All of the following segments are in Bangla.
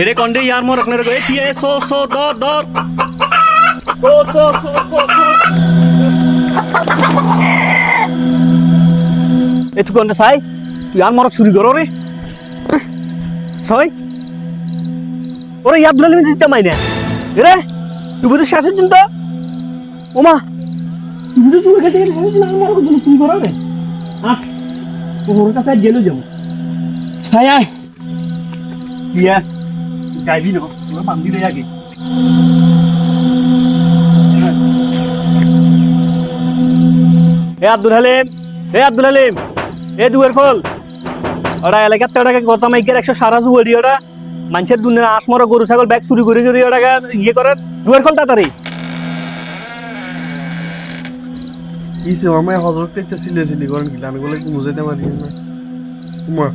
এরে কন্ডে ইয়ার মর আপনার এ কি এ সো সো দর দর সো সো সো সো এ তুই কন্ডে সাই তুই আর মরক চুরি করো রে। সবাই ওরে ইয়াদ ধরে মিছিস চামাই না? রে তুই? বুঝিস শেষের দিন তো ওমা বুঝিস চুরি খেতে গেছিস আর মরক চুরি করো রে আহ ওর কাছে জেলে যাব। সাই আয় ইয়া, গাইবি না? তোরা বান্ধি রে আগে। এ আব্দুল হালিম, এ আব্দুল হালিম। এ দুয়ের ফল ওরা এলাকার তো ওটাকে গজা মাইকের একশো সারা জুয়ারি ওটা মানুষের দুনিয়া আস মরা গরু ছাগল ব্যাগ চুরি করে করে ওটাকে ইয়ে করে। দুয়ের ফল তাড়াতাড়ি। কিসে মামা হজরত একটা সিলে সিলি করেন কি? আমি বলে বুঝাইতে পারি? না উমা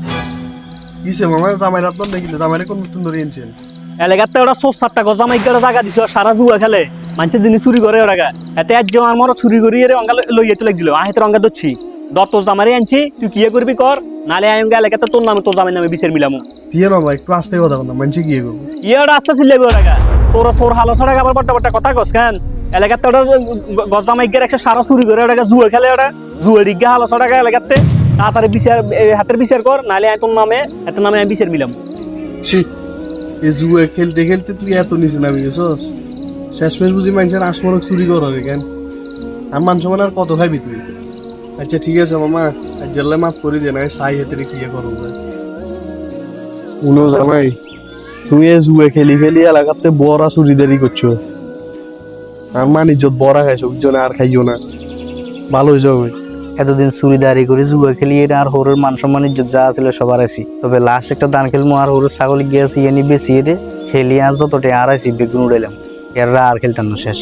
কিসে মামা জামাই রাত দেখিলে জামাইরে কোন নতুন ধরে এনেছেন এলাকার তো ওটা সোস সাতটা গজা মাইকের জায়গা দিছে ওরা সারা জুয়া খেলে। মানুষের জিনিস চুরি করে ওরা এতে আজ আমার মরা চুরি করি অঙ্গা লই যেতে লাগছিল। আহেতে অঙ্গা ধরছি। দত্ত জামারে আনছি তুই কি করবি কর? নালে আয় অঙ্গা এলাকাতে তোর নামে তোর জামাই নামে বিচার মিলামু। দিয়ে না ভাই একটু আসতে কথা বললাম মানুষে গিয়ে করব? ইয়ে আস্তে ছিল ওরা সোরা সোর হালো সড়া আবার বড় বড় কথা কস কেন? এলাকাতে ওটা গজা মাইকের একটা সারা চুরি করে ওটা জুয়া খেলে ওটা জুয়া ডিগা হালো সড়া এলাকাতে তাড়াতাড়ি বিচার হাতের বিচার কর নালে আয় তোর নামে এত নামে আমি বিচার মিলাম। ছি এ জুয়ে খেলতে খেলতে তুই এত নিচে নামি গেছস। শেষমেশ বুঝি মানুষের আসমরক চুরি কর কেন? আর মান সমান আর কত খাইবি তুই? আচ্ছা ঠিক আছে মামা। আজ জেলে মাফ করে দিয়ে না সাই হেতে কি করব উনো জামাই তুই এ জুয়ে খেলি খেলি এলাকাতে বড়া চুরিদারি করছ। আর মান ইজ্জত বড়া খাইছো জন্য আর খাইও না। ভালো হয়ে যাবে এতদিন চুরিদারি করে জুয়া খেলি এটা আর হরুর মান সম্মান ইজ্জত যা ছিল সবার আছি। তবে লাস্ট একটা দান খেলমু আর হরুর ছাগল গিয়েছি এনে বেশি রে খেলি আজ যতটা আর আছি বেগুন উড়াইলাম। এরা আর খেলতাম না শেষ।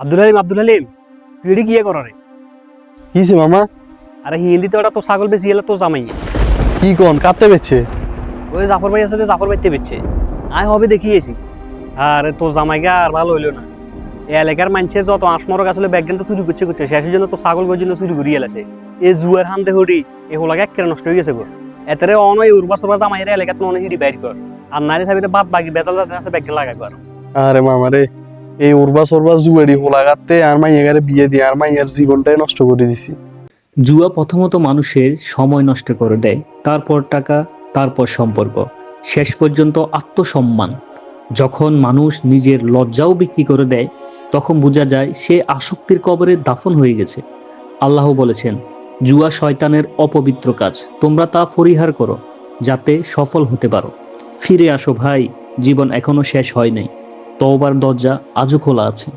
আব্দুল হালিম আব্দুল হালিম তুই এটি কি কর রে? কিছে মামা? আরে হিন্দিতে ওটা তো ছাগল বেশি এলে তো জামাই। কি কন কাঁদতে পেছে ওই জাফর ভাই আছে যে জাফর ভাইতে বেচছে। আয় হবে দেখিয়েছি আরে তোর জামাইগা আর ভালো হইল না। এলাকার মানুষের যত আসমরক আসলে ব্যাগ তো চুরি করছে করছে। শেষের জন্য তো ছাগল গর জন্য চুরি করিয়ে এলাছে। এই জুয়ার হান হরি এই হোলাকে একেবারে নষ্ট হয়ে গেছে গো। এতেরে অনয় উর্বা সর্বা জামাইয়ের এলাকাতে অনেক হিডি বাইর কর। আর নারী সাবিতে বাদ বাকি বেজাল যাতে আছে ব্যাগ লাগা কর। আরে মামা রে এই উর্বা সরবা জুয়েরি হোলাগাতে আর মাইয়াগারে বিয়ে দিয়ে আর মাইয়ার জীবনটাই নষ্ট করে দিছি। জুয়া প্রথমত মানুষের সময় নষ্ট করে দেয়, তারপর টাকা, তারপর সম্পর্ক। শেষ পর্যন্ত আত্মসম্মান। যখন মানুষ নিজের লজ্জাও বিক্রি করে দেয়, তখন বোঝা যায় সে আসক্তির কবরে দাফন হয়ে গেছে। আল্লাহ বলেছেন, জুয়া শয়তানের অপবিত্র কাজ। তোমরা তা পরিহার করো, যাতে সফল হতে পারো। ফিরে আসো ভাই, জীবন এখনও শেষ হয় নাই। তওবার দরজা আজও খোলা আছে।